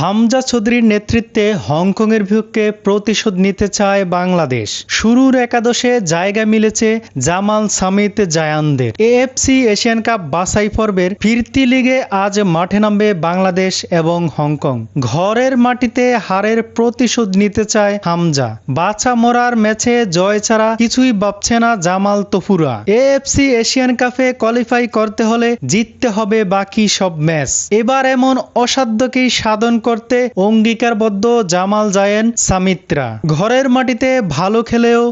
হামজা চৌধুরীর নেতৃত্বে হংকংয়ের বিপক্ষে প্রতিশোধ নিতে চায় বাংলাদেশ। শুরুর একাদশে জায়গা মিলেছে জামাল সামিত জায়ানদের। এএফসি এশিয়ান কাপ বাছাই পর্বের ফিরতি লিগে আজ মাঠে নামবে বাংলাদেশ এবং হংকং। ঘরের মাটিতে হারের প্রতিশোধ নিতে চায় হামজা। বাছা মরার ম্যাচে জয় ছাড়া কিছুই ভাবছে না জামাল তফুরা এএফসি এশিয়ান কাপে কোয়ালিফাই করতে হলে জিততে হবে বাকি সব ম্যাচ। এবার এমন অসাধ্যকেই সাধন করতে অঙ্গীকারবদ্ধ জামাল জায়েন সামিত্রা। ঘরের মাটিতে ভালো খেলেও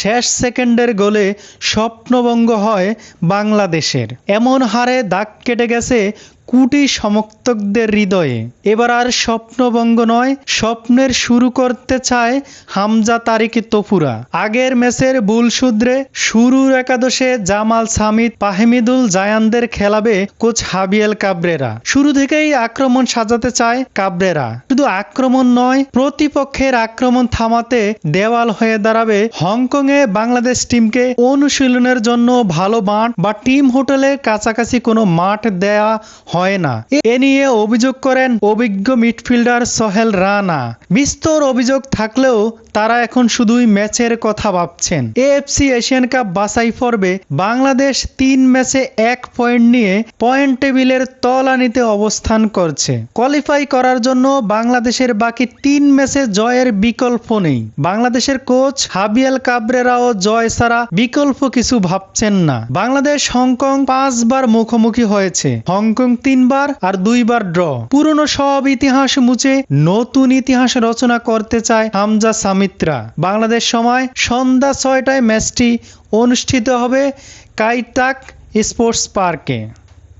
শেষ সেকেন্ডের গোলে স্বপ্নভঙ্গ হয় বাংলাদেশের। এমন হারে দাগ কেটে গেছে কুটি সমর্থকদের হৃদয়ে। এবার আর স্বপ্নবঙ্গ নয়, স্বপ্নের শুরু করতে চায় হামজা তারিক তপুরা আগের ম্যাচের বুল শুধরে শুরুর একাদশে জামাল সামিদ পাহেমিদুল জায়ানদের খেলাবে কোচ হাবিয়েল কাবরেরা। শুরু থেকেই আক্রমণ সাজাতে চায় কাবরেরা। শুধু আক্রমণ নয়, প্রতিপক্ষের আক্রমণ থামাতে দেওয়াল হয়ে দাঁড়াবে হংকংয়ে বাংলাদেশ টিমকে অনুশীলনের জন্য ভালো মাঠ বা টিম হোটেলের কাছাকাছি কোনো মাঠ দেয়া হয় না। এ নিয়ে অভিযোগ করেন অভিজ্ঞ মিডফিল্ডার সোহেল রানা। বিস্তর অভিযোগ থাকলেও তারা এখন শুধুই ম্যাচের কথা ভাবছেন। এএফসি এশিয়ান কাপ বাছাই পর্বে বাংলাদেশ তিন ম্যাচে এক পয়েন্ট নিয়ে পয়েন্ট টেবিলের তলানিতে অবস্থান করছে। কোয়ালিফাই করার জন্য বাংলাদেশের বাকি তিন ম্যাচে জয়ের বিকল্প নেই। বাংলাদেশের কোচ হাবিয়াল কাবরেরাও জয় ছাড়া বিকল্প কিছু ভাবছেন না। বাংলাদেশ হংকং পাঁচবার মুখোমুখি হয়েছে। হংকং তিনবার আর দুইবার ড্র। পুরনো সব ইতিহাস মুছে নতুন ইতিহাস রচনা করতে চায় হামজা সামিত্রা। বাংলাদেশ সময় সন্ধ্যা ছয়টায় ম্যাচটি অনুষ্ঠিত হবে কাইটাক স্পোর্টস পার্কে।